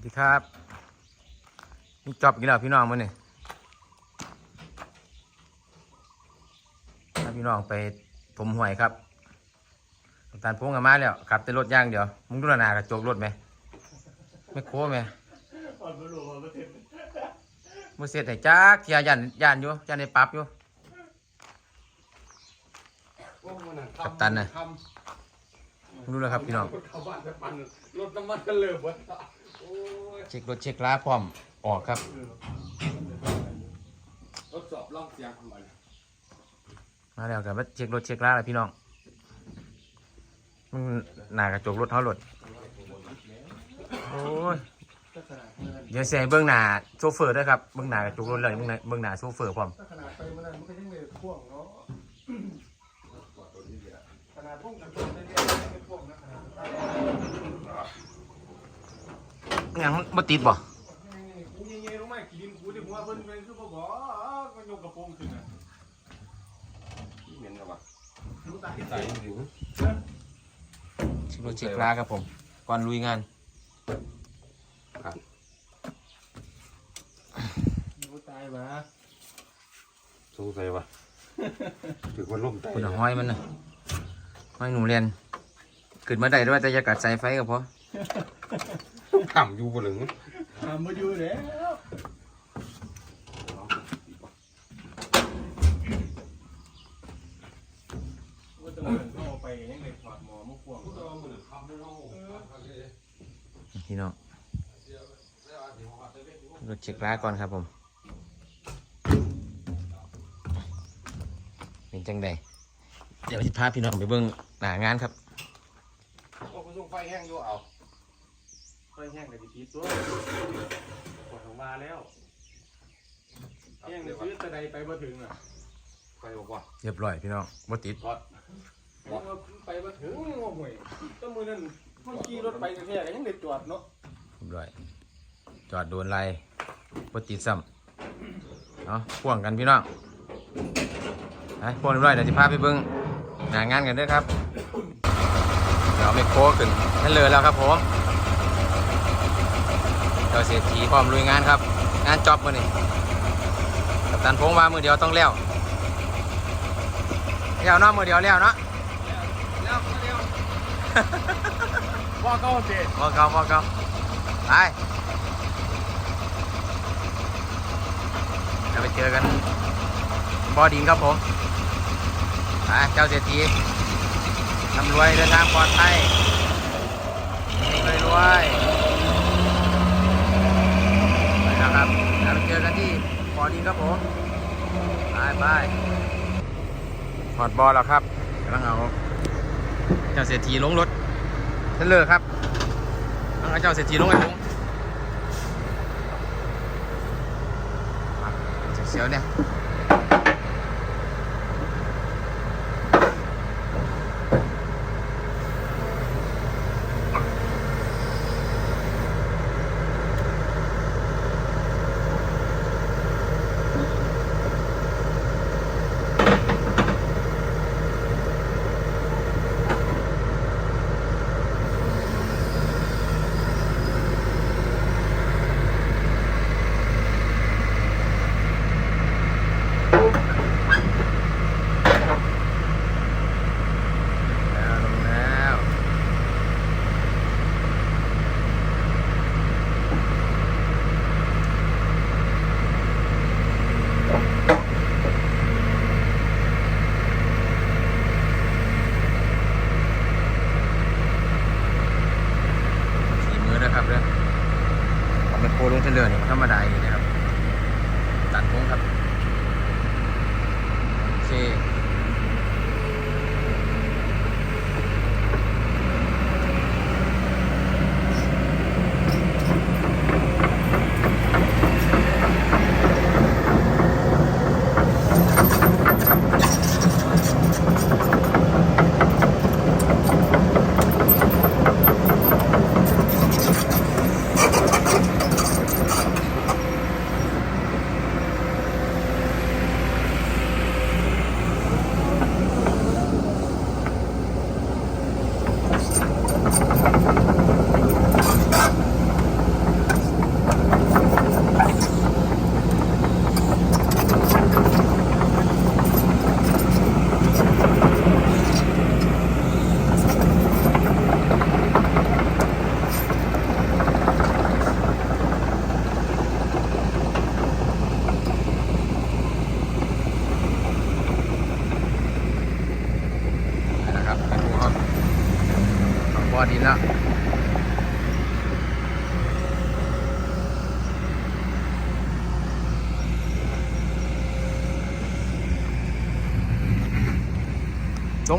วัสดีครับนี่จอบกี่แล้วพี่น้องมื้อนี่ถ้าพี่น้องไปถมห่วยครับตาลพงกันมาแล้วขับแต่รถย่างเดียวมึงดูหนากระจกรถไหมไม่โค้งไหมมือเสร็จไห้จักเทียยันยันอยู่ยันในปั๊บอยู่กัปตันนะมึงดูแล้วครับพี่น้องรถน้ำมันก็เลิกวะ เช็ครถเช็คล้าพร้อมออกครับทดสอบลองเสียงของมันมาแล้วกับว่าเช็ครถเช็คล้าแล้วพี่น้องมึงหน้ากระจกรถเท่ารถโอ้ยเดี๋ยวเสียเบื้องหน้าโชเฟอร์ด้วยครับเบื้องหน้ากระจกรถเลยเบื้องหน้าเบื้องหน้าโชเฟอร์พร้อมถ้าขนาดไปมันนั้นมันก็ยังไม่พ่วงเนาะขนาดพ่วงกันตัวได้เรียกไม่พ่วงนะขนาดไป ยังบ่ติดบ่กูเงี้ยๆลงมากินกูที่หัวเพิ่นเป็นคือบ่บอกก็ยกกระโปรงขึ้นน่ะเหม็นกับวะรู้ตาใส่อยู่เช็ครถเช็คล้าครับผมก่อนลุยงานรู้ตายมาสงสัยวะถือว่าล่มใจคุณห้อยมันนะห้อยหนูเรียนขึ้นมาได้ด้วยแต่จะกัดสายไฟก็พอ ขำอยู่บนหลึงทำมาอยู่แล้วว่าจะเมือนเข้าไปยังไงถอหมอมาพ่วงพี่น้องรถเช็คล้าก่อนครับผม เป็นจังใดเดี๋ยวสิพาพี่น้องไปเบิ่งหน้างานครับโอ้คุณส่งไฟแห้งอยู่เอา แห้งเลยดีพีตัวปวดออกมาแล้วแห้งเลยซื้อตะไดไปบ่ถึงอะไฟบอกว่าเรียบร้อยพี่น้องบ่ติดรอดไปบ่ถึงโอ้โหยต้นมือนั่นมันขี่รถไปกันแค่ก็ยังเด็ดจอดเนาะเรียบร้อยจอดโดนไล่บ่ติดซ้ำเนาะพ่วงกันพี่น้องไปพ่วงเรียบร้อยเดี๋ยวสิพาไปเบิ่งหน้างานกันเด้วยครับเดี๋ยวเอาไมโครขึ้นนั่นเลยแล้วครับผม เจ้าเศรษฐีพร้อมลุยงานครับ งานจ็อบมือนี้กัปตันพงว่ามือเดียวต้องแล้วแล้วเนาะมือเดียวแล้วเนาะแล้วเร็วว่าก็เสร็จพอเก่าพอเก่าไปจะไปเจอกันบอดิงครับผมไปเจ้าเศรษฐีทำรวยเดินทางปลอดภัยรวยรวยไปแล้วครับแล้วไปเจอกันที่บ อดีครับผมไปไปถอดบอลแล้วครับกำลังเอาเจ้าเศรษฐีลงรถเทรลเลอร์ครับกำลังเอาเจ้าเศรษฐีลงไอ้ผมเสียวเนี่ย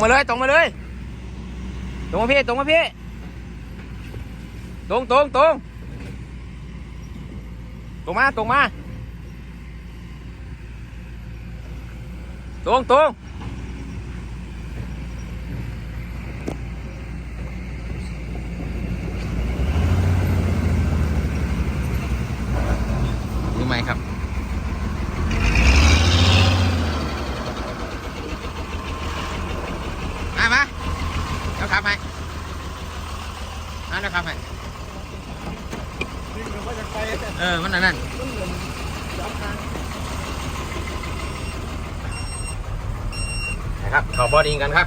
มาเลย ตรงมาเลย ตรงมาพี่ ตรงมาพี่ ตรงตรงตรงตรงมา ตรงมา ตรงตรงรู้ไหมครับ มามาเดี๋ยวขับให้มาเดี๋ยวขับให้ นี่มันก็จะไป เออ มันนั่นนั่น นะครับขอบอดิงกันครับ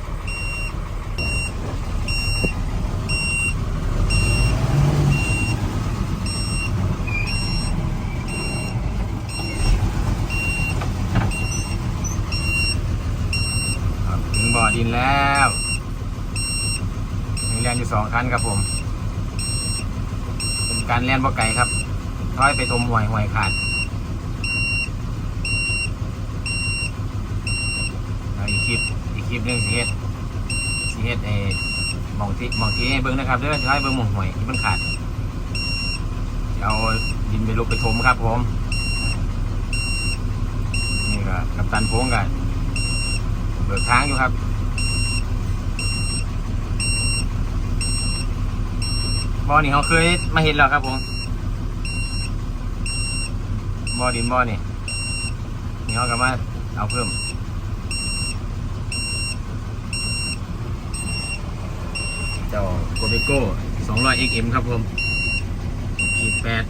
ครับถึงบ่อดินแล้วมีแลนอยู่สองคันครับผม เป็นการแล่นบ่ไก่ครับร้อยไปทมห่วยห่วยขาดแล้ว อีกคลิปอีกคลิปหนึงสิเฮ็ดสิเฮ็ดเออหมองที่หมองที่ให้เบิ้งนะครับเด้อสิให้เบิ้งหมองหวยที่มันขาดเอาดินไปลุกไปทมครับผมนี่ก็กับตันโพงกันเบิกทางอยู่ครับ บอนี่เขาเคยมาเห็นแล้วครับผม บอดินบอนี่นี่เขาก็มาเอาเพิ่ม เจ้าโกเบโก้ 200 XM ครับผมขีดแปด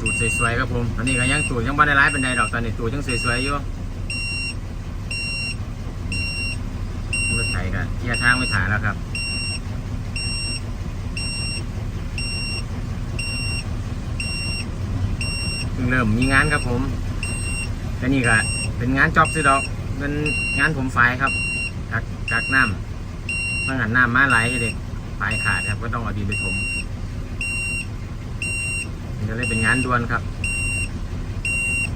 ตูดสวยๆครับผมตอนนี้ก็ยังตูดยังไม่ได้ร้ายเป็นใดดอกตอนนี้ตูดยังสวยๆอยู่รถไถกันเทียร์ทางไม่ถ่ายแล้วครับเริ่มมีงานครับผมแต่นี่ก็เป็นงานจอบสิดอก เป็นงานผมไฟครับ กักน้ำต้องหันน้ำมาไหลให้เด็กไฟขาดครับ ก็ต้องเอาดินไปถมมันก็เลยเป็นงานด่วนครับ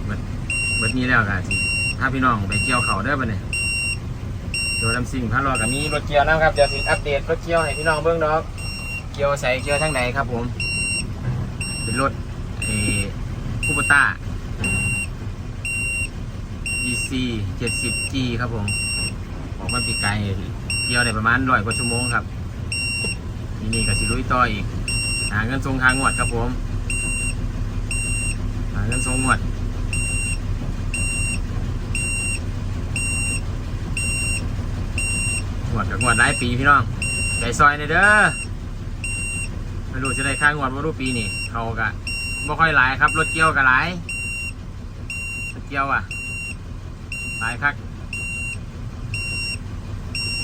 เบิดเบิดนี้แล้วกันสิถ้าพี่น้องไปเกี่ยวเขาได้ปะเนี่ยโดยลำซิ่งพารอกับมีรถเกี่ยวนะครับเดี๋ยวสิอัปเดตรถเกี่ยวให้พี่น้องเบื้องดอกเกี่ยวใส่เกี่ยวทั้งไหนครับผมเป็นรถเอคูปต้า EC 70G ครับผม ออกมาปีไกลเที่ยวได้ประมาณร้อยกว่าชั่วโมงครับนี่นี่กับสิลุยต่ออีก หาเงินทรงทางงวดครับผม หาเงินทรงงวดงวดกับงวดหลายปีพี่น้องใจซอยในเด้อไม่รู้จะได้ค่างวดว่ารูปปีนี่เขากะบ่ค่อยหลายครับรถเกี่ยวกะหลายรถเกี่ยวอะหลายคัก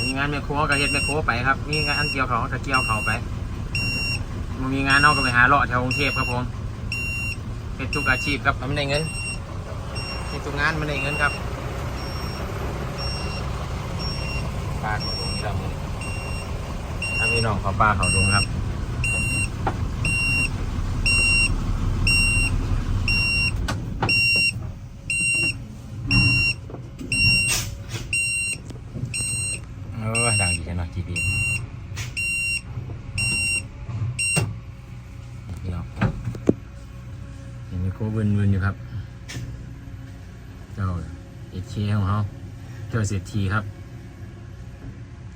มีงานแมคโครก็เฮ็ดแมคโครไปครับ มีงานเกี่ยวเขาก็เกี่ยวเขาไปมันมีงานนอกก็ไปหาเลาะแถวกรุงเทพครับผมเฮ็ดทุกอาชีพครับมันได้เงินเฮ็ดทุกงานมันได้เงินครับปลาเขาดงนี่ละมึงถ้ามีน้องเขาปลาเขาดงครับ เออดังดีกันหน่อยจีบีพี่น้องเห็นมีโคเวนๆอยู่ครับ เจ้าเอชเคของเขาเจ้าเศรษฐีครับ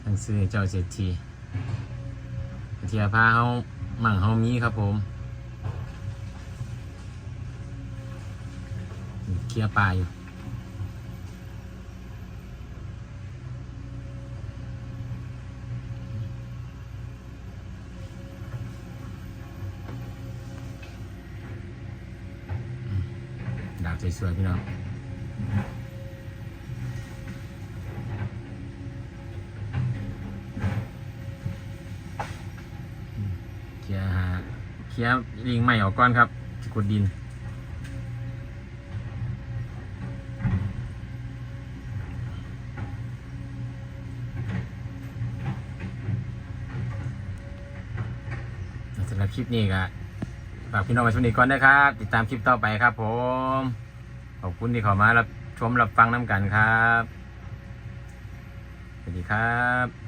ทั้งซื้อเจ้าเศรษฐีเทียพาเขามั่งเขามีครับผมเคลียป่าอยู่ ดาบสวยๆพี่น้องเคลียร์หาเคลียร์ลิงใหม่ออกก่อนครับขุดดินสำหรับคลิปนี้ก็ากพี่น้องไว้ชมนี้ก่อนนะครับ ติดตามคลิปต่อไปครับ ผม ขอบคุณที่เข้ามารับชมรับฟังน้ำกันครับ สวัสดีครับ